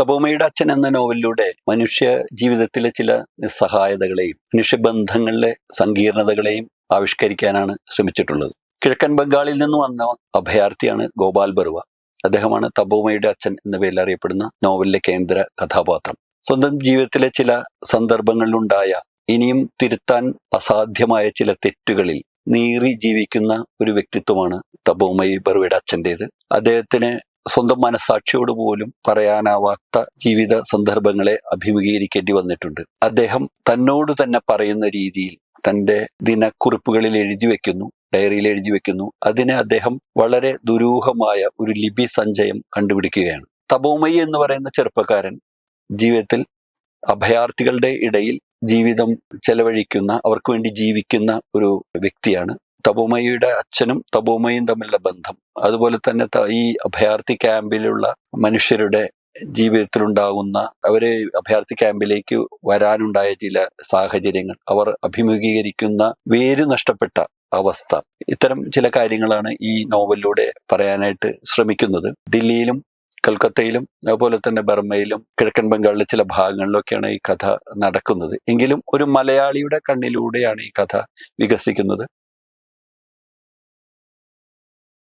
തപോമയുടെ അച്ഛൻ എന്ന നോവലിലൂടെ മനുഷ്യ ജീവിതത്തിലെ ചില നിസ്സഹായതകളെയും മനുഷ്യബന്ധങ്ങളിലെ സങ്കീർണതകളെയും ആവിഷ്കരിക്കാനാണ് ശ്രമിച്ചിട്ടുള്ളത്. കിഴക്കൻ ബംഗാളിൽ നിന്ന് വന്ന അഭയാർത്ഥിയാണ് ഗോപാൽ ബറുവ. അദ്ദേഹമാണ് തപോമയുടെ അച്ഛൻ എന്ന പേരിൽ അറിയപ്പെടുന്ന നോവലിലെ കേന്ദ്ര കഥാപാത്രം. സ്വന്തം ജീവിതത്തിലെ ചില സന്ദർഭങ്ങളിലുണ്ടായ ഇനിയും തിരുത്താൻ അസാധ്യമായ ചില തെറ്റുകളിൽ നീറി ജീവിക്കുന്ന ഒരു വ്യക്തിത്വമാണ് തപോമയി ബറുവയുടെ അച്ഛന്റെത്. അദ്ദേഹത്തിന് സ്വന്തം മനസാക്ഷിയോട് പോലും പറയാനാവാത്ത ജീവിത സന്ദർഭങ്ങളെ അഭിമുഖീകരിക്കേണ്ടി വന്നിട്ടുണ്ട്. അദ്ദേഹം തന്നോട് തന്നെ പറയുന്ന രീതിയിൽ തന്റെ ദിനക്കുറിപ്പുകളിൽ എഴുതി വെക്കുന്നു ഡയറിയിൽ എഴുതി വെക്കുന്നു. അതിനെ അദ്ദേഹം വളരെ ദുരൂഹമായ ഒരു ലിപി സഞ്ചയം കണ്ടുപിടിക്കുകയാണ്. തപോമയി എന്ന് പറയുന്ന ചെറുപ്പക്കാരൻ ജീവിതത്തിൽ അഭയാർത്ഥികളുടെ ഇടയിൽ ജീവിതം ചെലവഴിക്കുന്ന അവർക്ക് വേണ്ടി ജീവിക്കുന്ന ഒരു വ്യക്തിയാണ് തപോമയുടെ അച്ഛനും തപോമയും തമ്മിലുള്ള ബന്ധം. അതുപോലെ തന്നെ ഈ അഭയാർത്ഥി ക്യാമ്പിലുള്ള മനുഷ്യരുടെ ജീവിതത്തിലുണ്ടാകുന്ന അവരെ അഭയാർത്ഥി ക്യാമ്പിലേക്ക് വരാനുണ്ടായ ചില സാഹചര്യങ്ങൾ. അവർ അഭിമുഖീകരിക്കുന്ന വേര് നഷ്ടപ്പെട്ട അവസ്ഥ. ഇത്തരം ചില കാര്യങ്ങളാണ് ഈ നോവലിലൂടെ പറയാനായിട്ട് ശ്രമിക്കുന്നത്. ദില്ലിയിലും കൽക്കത്തയിലും അതുപോലെ തന്നെ ബർമയിലും കിഴക്കൻ ബംഗാളിലെ ചില ഭാഗങ്ങളിലൊക്കെയാണ് ഈ കഥ നടക്കുന്നത്. എങ്കിലും ഒരു മലയാളിയുടെ കണ്ണിലൂടെയാണ് ഈ കഥ വികസിക്കുന്നത്.